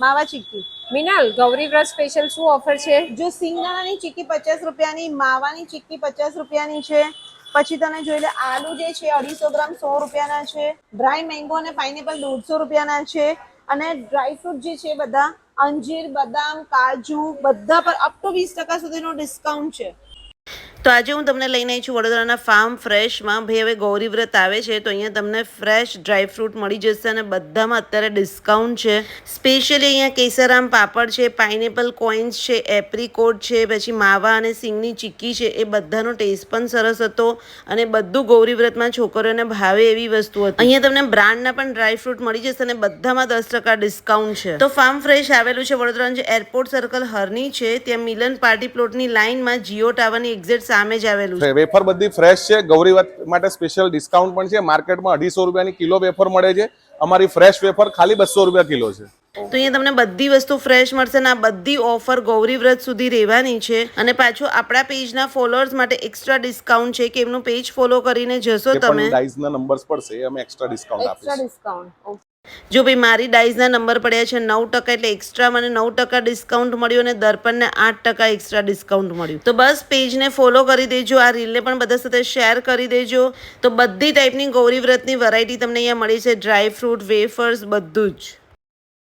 માવા ચીક્કી. મિનલ, ગૌરી વ્રત સ્પેશિયલ શું ઓફર છે? જો સિંગદાણાની ચીક્કી પચાસ રૂપિયાની, માવાની ચીક્કી પચાસ રૂપિયાની છે. પછી તને જોઈ લે, આલુ જે છે, અઢીસો ગ્રામ સો રૂપિયાના છે. ડ્રાય મેંગો અને પાઇનેપલ દોઢસો રૂપિયાના છે. અને ડ્રાયફ્રૂટ જે છે બધા, અંજીર, બદામ, કાજુ, બધા પર અપ ટુ વીસ ટકા સુધીનો ડિસ્કાઉન્ટ છે. તો આજે હું તમને લઈને આવી છું વડોદરાના ફાર્મ ફ્રેશમાં ભાઈ, હવે ગૌરી વ્રત આવે છે, તો અહીંયા તમને ફ્રેશ ડ્રાયફ્રૂટ મળી જશે અને બધામાં અત્યારે ડિસ્કાઉન્ટ છે. સ્પેશિયલી અહીંયા કેસરામ પાપડ છે પાઇનેપલ કોઇન્સ છે એપ્રિકોટ છે, પછી માવા અને સિંગની ચીક્કી છે, એ બધાનો ટેસ્ટ પણ સરસ હતો અને બધું ગૌરી વ્રતમાં છોકરીઓને ભાવે એવી વસ્તુ હતી. અહીંયા તમને બ્રાન્ડના પણ ડ્રાયફ્રૂટ મળી જશે અને બધામાં દસ ટકા ડિસ્કાઉન્ટ છે. તો ફાર્મ ફ્રેશ આવેલું છે વડોદરાનું જે એરપોર્ટ સર્કલ હરની છે, ત્યાં મિલન પાર્ટી પ્લોટની લાઇનમાં જીઓ ટાવરની એક્ઝેક્ટ સામે જ આવેલું છે. વેફર બધી ફ્રેશ છે. ગૌરી માટે સ્પેશિયલ ડિસ્કાઉન્ટ પણ છે. માર્કેટમાં અઢીસો રૂપિયાની કિલો વેફર મળે છે. અમારી ફ્રેશ વેફર ખાલી બસો રૂપિયા કિલો છે. તો અહીંયા તમને બધી વસ્તુ ફ્રેશ મળશે ને આ બધી ઓફર ગૌરી વ્રત સુધી રહેવાની છે. અને પાછું આપણા પેજના ફોલોઅર્સ માટે એક્સ્ટ્રા ડિસ્કાઉન્ટ છે કે એમનું પેજ ફોલો કરીને જશો તમે. પણ નંબર્સ પડશે એ અમે એક્સ્ટ્રા ડિસ્કાઉન્ટ એક્સ્ટ્રા આપીશું ડિસ્કાઉન્ટ જો ભાઈ મારી ડાઇઝના નંબર પડ્યા છે નવ ટકા એટલે એક્સ્ટ્રા મને નવ ટકા ડિસ્કાઉન્ટ મળ્યું અને દર્પણને આઠ ટકા એક્સ્ટ્રા ડિસ્કાઉન્ટ મળ્યું. તો બસ પેજને ફોલો કરી દેજો આ રીલને પણ બધા સાથે શેર કરી દેજો. તો બધી ટાઈપની ગૌરી વ્રતની વેરાયટી તમને અહીંયા મળી છે ડ્રાય ફ્રૂટ વેફર્સ બધું જ.